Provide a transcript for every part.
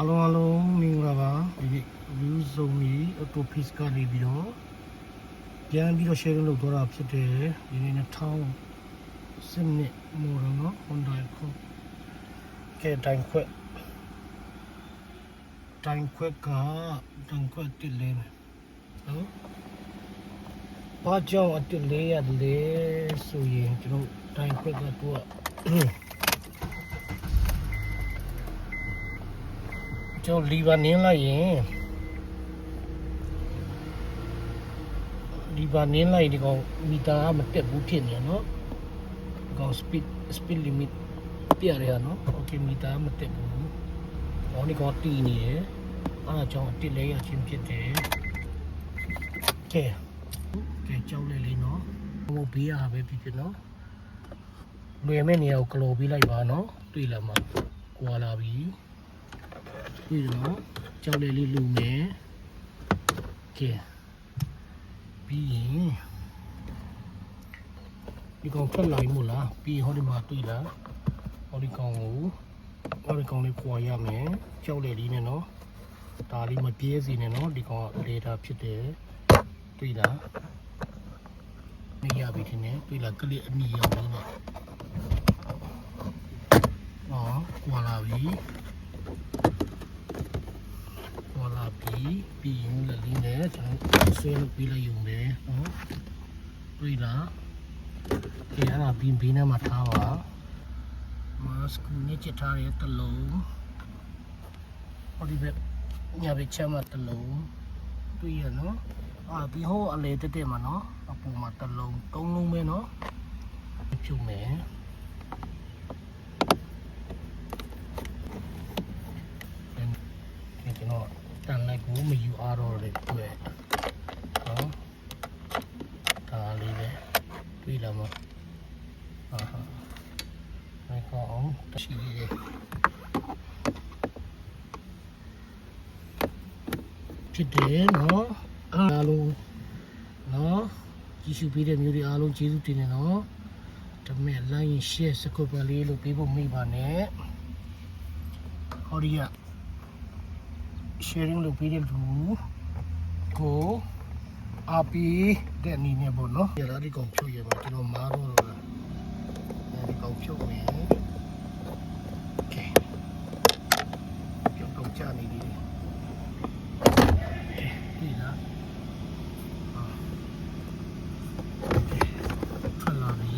အလုံးအလုံးမင်္ဂလာပါဒီ view zombie auto piece ကနေပြီးတော့ပြန်ပြီးတော့ sharing လုပ်တော့တာဖြစ်တယ်ဒီနေ့2000စနစ်မော်ဒယ်နော် Honda Accord ကဲတိုင်ခွက်တိုင်ခွက်ကတိုင်ခွက်တစ်လေးမယ်နော်ဘာကြောင့်အတစ်လေးရတလဲဆိုရင်ကျွန်တော်တိုင်ခွက်ကတို့က န်တော်လီဗာနင်းလိုက်ရင်လီဗာနင်းလိုက်ဒီကောင်မီတာမတက်ဘူးဖြစ်နေနော်ဒီကောင် speed speed limit ပြရတယ်ဟာနော်โอเคမီတာမတက်ဘူးဟောဒီကောင်တီးနေတယ်အားကြောင့်အတစ်လဲရချင်းဖြစ်တယ်ကဲကဲကြောက်လေလေးနော်ဟိုဘေးရပဲဖြစ်ဖြစ်နော်လွယ်မဲ့နေရာကိုကလော်ပေးလိုက်ပါနော်တွေ့လာမှာကွာလာပြီ ပြီးတော့ကြောက်လေးလေးလူမယ်ကဲပြီးရင်ဒီကောင်ထွက်လာပြီမို့လားပြီးရင်ဟောဒီမှာတွေ့လားဟောဒီကောင်ကိုဟောဒီကောင်လေးခွာရမယ်ကြောက်လေးလေးနဲ့နော်ဒါလေးမပြေးစီနဲ့နော်ဒီကောင်ကလေတာဖြစ်တယ်တွေ့လားနေရပြီထင်တယ်တွေ့လားကလေးအနီရောင်လေးနဲ့ဟောခွာလာပြီပေါ် လာပြီးပြီးရင်လည်းလေးနဲ့ကျွန်တော်ဆွဲလုပ်ပြီးလိုက်ရုံပဲနော်တွေ့လားဒီအဲ့ဒါဘင်းဘင်းနဲ့မှထားပါမတ်စကူနဲ့ချက်ထားတဲ့တလုံးဟောဒီဘက်ညာဘက်ချမ်းမတလုံးတွေ့ရနော်အာပြီးဟောအလေတက်တက်မှာနော်အပူမှာတလုံးသုံးလုံးပဲနော်ဖြုတ်မယ် ဒီကျွန်တော်တန်လိုက်ကိုမယူအားတော့လေတွေ့နော်ဒါလေးပဲတွေ့လာမ အာဟာမိုက်ကောင်းတရှိရဖြစ်တယ်နော်အားလုံးနော်ကြည့်ရှုပေးတဲ့မျိုးတွေအားလုံးကျေးဇူးတင်တယ်နော်ဒါပေမဲ့ line share subscribe လေးလို့ပေးဖို့မိပါနဲ့ဟောဒီက sharing လုပ်ပေးတဲ့လူကိုအားပေးတဲ့အနေနဲ့ပေါ့နော်ရလာဒီကောင်ဖြုတ်ရမှာကျွန်တော်မားတော့တော့လားအဲဒီ ကောင်ဖြုတ်မယ်โอเคဖြုတ်တော့ကြာနေပြီဒီလားအာထွက်လာပြီ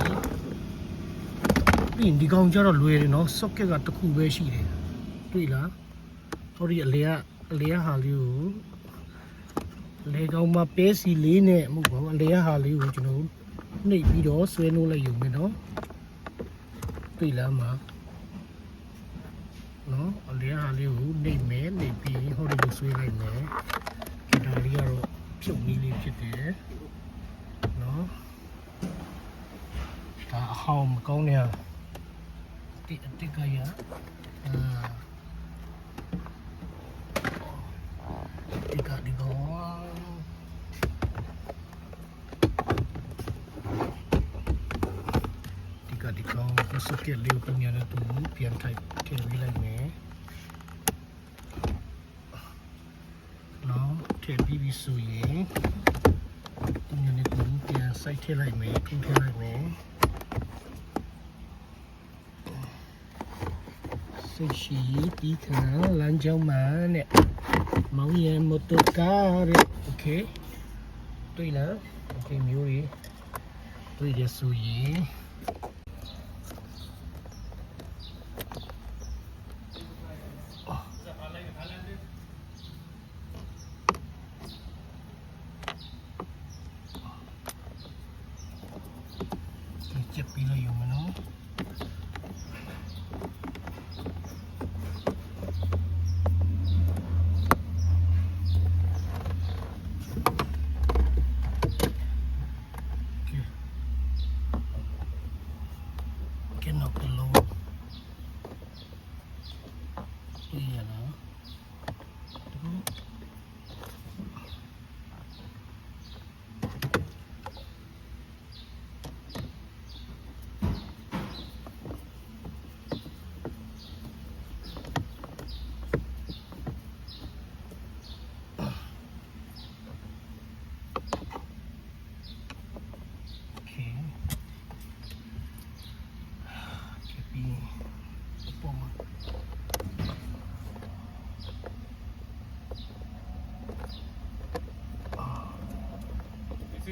ပြီးရင်ဒီကောင်ကျတော့လွယ်တယ်နော် socket ကတစ်ခုပဲရှိတယ်တွေ့လား ဟိုဒီအလေကအလေကဟာလေးကိုအလေကောင်မှာပဲစီလေးနဲ့မဟုတ်ပါဘူးအလေကဟာလေးကိုကျွန်တော်နှိပ်ပြီးတော့ဆွဲလို့လိုက်ရုံပဲเ ပိတ်လမ်းမှာနော်အလျားလေးကိုနှိပ်မယ်နှိပ်ပြီးဟိုဒီကိုဆွေးလိုက်မယ်ဒါလေးကတော့ဖြုတ်နည်းလေးဖြစ်တယ်နော်ဒါအဟောင်းမကောင်းတဲ့တိတ်အတိတ်ကရအာ di bawah. Masuk ke liu punya tu pian type ke wilayah ni. Now, ke bibi suye. Punya ni tu pian side ke lai me, tu ke lai me. စိတ်ရှိပြီးခံလမ်းကြောင်းမှာနဲ့ မောင်ရင်မတူကားရโอเคတွေ့လားโอเคမျိုးကြီးတွေ့ရဆိုရင် terpilu yung menu Okay. Okay, yeah.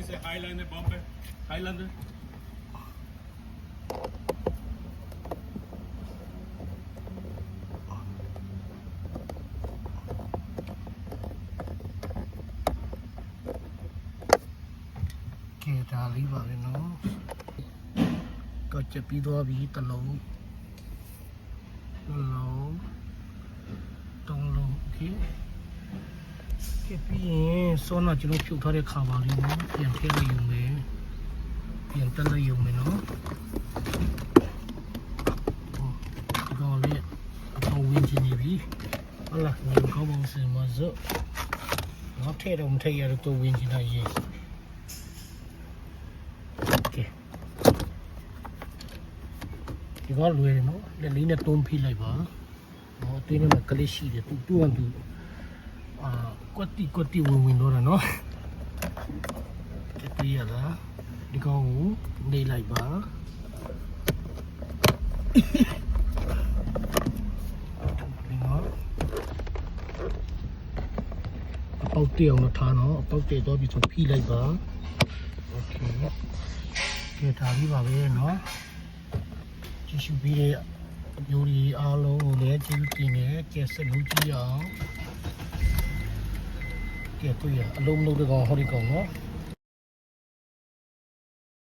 से high line में bump है high line में के डाली वाले नो कच्चे पी दो अभी तलो तलो तलो ओके ကဲပြီးရင်စောနာကျွန်တော်ဖြုတ်ထားတဲ့ခါပါလေးနော်ပြန်ထည့်လိုက်ရုံပဲပြန်တက်လိုက်ရုံပဲနော်ဟောဒီကောင်လေးအပေါ်ဝင်ချင်နေပြီဟုတ်လားငါကောင်းအောင်စင်မစို့တော့ထဲတော့မထဲရတော့ဝင်ချင်တာရေးကဲဒီကလွယ်တယ်နော်လက်လေးနဲ့တွန်းဖိလိုက်ပါနော်အတွင်းထဲမှာကလေးရှိတယ်သူတူအောင်သူ အာကွက်တီကွက်တီဝင်ဝင်တော့တာနော်ကဲပြရလားဒီကောင်ကိုနေလိုက်ပါဒီနော်အပေါက်တေအောင်တော့ထားနော်အပေါက်တေတော့ပြီဆိုဖိလိုက်ပါโอเค ကဲဒါလေးပါပဲเนาะကြည့်ရှုပြီးတဲ့မျိုးဒီအားလုံးကိုလည်းကြည့်တင်နေကဲစလုံးကြည့်အောင် ကဲတွေ့ရအလုံးလုံးတကောင်ဟောဒီကောင်နော်